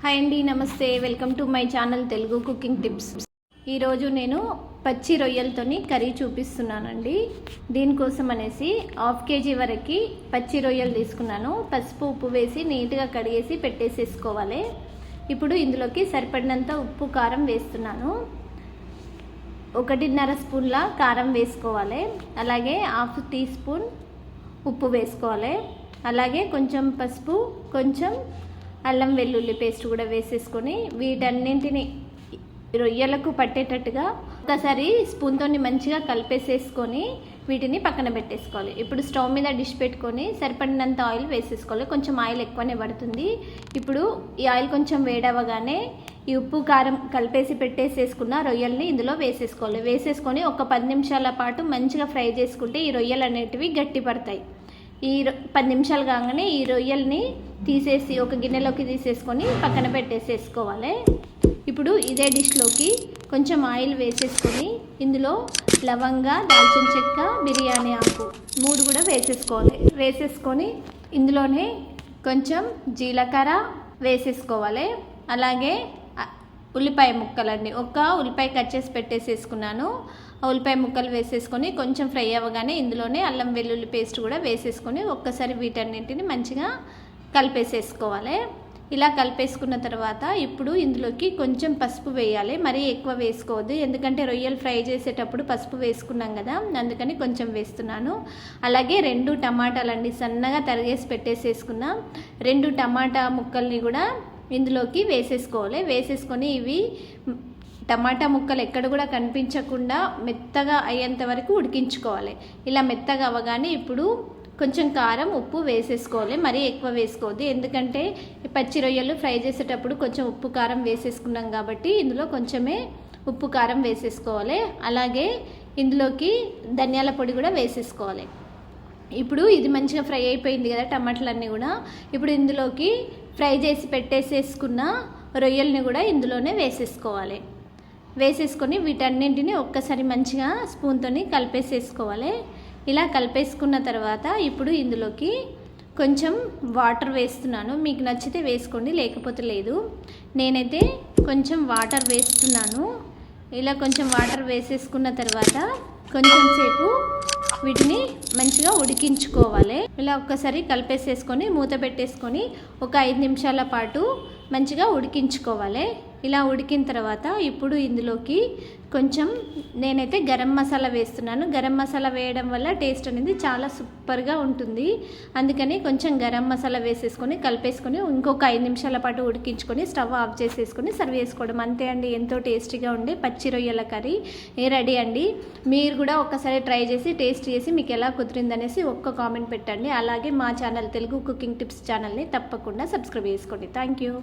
Hi అండి నమస్తే. Welcome to my channel Telugu cooking tips. ఈరోజు నేను పచ్చి రొయ్యలతోని కర్రీ చూపిస్తున్నానండి. దీనికోసం అనేసి హాఫ్ కేజీ వరకు పచ్చి రొయ్యలు తీసుకున్నాను. పసుపు ఉప్పు వేసి నీట్గా కడిగేసి పెట్టేసేసుకోవాలి. ఇప్పుడు ఇందులోకి సరిపడినంత ఉప్పు కారం వేస్తున్నాను. ఒకటిన్నర స్పూన్ల కారం వేసుకోవాలి. అలాగే హాఫ్ టీ స్పూన్ ఉప్పు వేసుకోవాలి. అలాగే కొంచెం పసుపు కొంచెం అల్లం వెల్లుల్లి పేస్ట్ కూడా వేసేసుకొని వీటన్నింటిని రొయ్యలకు పట్టేటట్టుగా ఒకసారి స్పూన్తో మంచిగా కలిపేసేసుకొని వీటిని పక్కన పెట్టేసుకోవాలి. ఇప్పుడు స్టవ్ మీద డిష్ పెట్టుకొని సరిపడినంత ఆయిల్ వేసేసుకోవాలి. కొంచెం ఆయిల్ ఎక్కువనే పడుతుంది. ఇప్పుడు ఈ ఆయిల్ కొంచెం వేడవగానే ఈ ఉప్పు కారం కలిపేసి పెట్టేసేసుకున్న రొయ్యల్ని ఇందులో వేసేసుకోవాలి. వేసేసుకొని ఒక పది నిమిషాల పాటు మంచిగా ఫ్రై చేసుకుంటే ఈ రొయ్యలు అనేటివి గట్టి పడతాయి ఈ రొ- పది నిమిషాలు కాగానే ఈ రొయ్యల్ని తీసేసి ఒక గిన్నెలోకి తీసేసుకొని పక్కన పెట్టేసేసుకోవాలి. ఇప్పుడు ఇదే డిష్లోకి కొంచెం ఆయిల్ వేసేసుకొని ఇందులో లవంగా దాల్చిన చెక్క బిర్యానీ ఆకు మూడు కూడా వేసేసుకోవాలి. వేసేసుకొని ఇందులోనే కొంచెం జీలకర్ర వేసేసుకోవాలి. అలాగే ఉల్లిపాయ ముక్కలండి. ఒక ఉల్లిపాయ కట్ చేసి పెట్టేసేసుకున్నాను. ఉల్లిపాయ ముక్కలు వేసేసుకొని కొంచెం ఫ్రై అవ్వగానే ఇందులోనే అల్లం వెల్లుల్లి పేస్ట్ కూడా వేసేసుకొని ఒక్కసారి వీటన్నింటిని మంచిగా కలిపేసేసుకోవాలి. ఇలా కలిపేసుకున్న తర్వాత ఇప్పుడు ఇందులోకి కొంచెం పసుపు వేయాలి. మరీ ఎక్కువ వేసుకోవద్దు. ఎందుకంటే రొయ్యలు ఫ్రై చేసేటప్పుడు పసుపు వేసుకున్నాం కదా అందుకని కొంచెం వేస్తున్నాను. అలాగే రెండు టమాటాలండి సన్నగా తరిగేసి పెట్టేసేసుకున్నాం రెండు టమాటా ముక్కల్ని కూడా ఇందులోకి వేసేసుకోవాలి. వేసేసుకొని ఇవి టమాటా ముక్కలు ఎక్కడ కూడా కనిపించకుండా మెత్తగా అయ్యేంత వరకు ఉడికించుకోవాలి. ఇలా మెత్తగా అవ్వగానే ఇప్పుడు కొంచెం కారం ఉప్పు వేసేసుకోవాలి. మరీ ఎక్కువ వేసుకోవద్దు. ఎందుకంటే పచ్చి రొయ్యలు ఫ్రై చేసేటప్పుడు కొంచెం ఉప్పు కారం వేసేసుకున్నాం కాబట్టి ఇందులో కొంచెమే ఉప్పు కారం వేసేసుకోవాలి. అలాగే ఇందులోకి ధనియాల పొడి కూడా వేసేసుకోవాలి. ఇప్పుడు ఇది మంచిగా ఫ్రై అయిపోయింది కదా టమాటాలన్నీ కూడా. ఇప్పుడు ఇందులోకి ఫ్రై చేసి పెట్టేసేసుకున్న రొయ్యల్ని కూడా ఇందులోనే వేసేసుకోవాలి. వేసేసుకొని వీటన్నింటిని ఒక్కసారి మంచిగా స్పూన్తోని కలిపేసేసుకోవాలి. ఇలా కలిపేసుకున్న తర్వాత ఇప్పుడు ఇందులోకి కొంచెం వాటర్ వేస్తున్నాను. మీకు నచ్చితే వేసుకోండి లేకపోతే లేదు. నేనైతే కొంచెం వాటర్ వేస్తున్నాను. ఇలా కొంచెం వాటర్ వేసేసుకున్న తర్వాత కొంచెం సేపు వీటిని మంచిగా ఉడికించుకోవాలి. ఇలా ఒక్కసారి కలిపేసేసుకొని మూత పెట్టేసుకొని ఒక ఐదు నిమిషాల పాటు మంచిగా ఉడికించుకోవాలి. ఇలా ఉడికిన తర్వాత ఇప్పుడు ఇందులోకి కొంచెం నేనైతే గరం మసాలా వేస్తున్నాను. గరం మసాలా వేయడం వల్ల టేస్ట్ అనేది చాలా సూపర్గా ఉంటుంది. అందుకని కొంచెం గరం మసాలా వేసేసుకొని కలిపేసుకొని ఇంకొక ఐదు నిమిషాల పాటు ఉడికించుకొని స్టవ్ ఆఫ్ చేసేసుకొని సర్వ్ చేసుకోవడం. అంతే అండి ఎంతో టేస్టీగా ఉండే పచ్చి రొయ్యల కర్రీ. రెడీ అండి. మీరు కూడా ఒక్కసారి ట్రై చేసి టేస్ట్ చేసి మీకు ఎలా కుదిరిందనేసి ఒక్క కామెంట్ పెట్టండి. అలాగే మా ఛానల్ తెలుగు కుకింగ్ టిప్స్ ఛానల్ని తప్పకుండా సబ్స్క్రైబ్ చేసుకోండి. Thank you.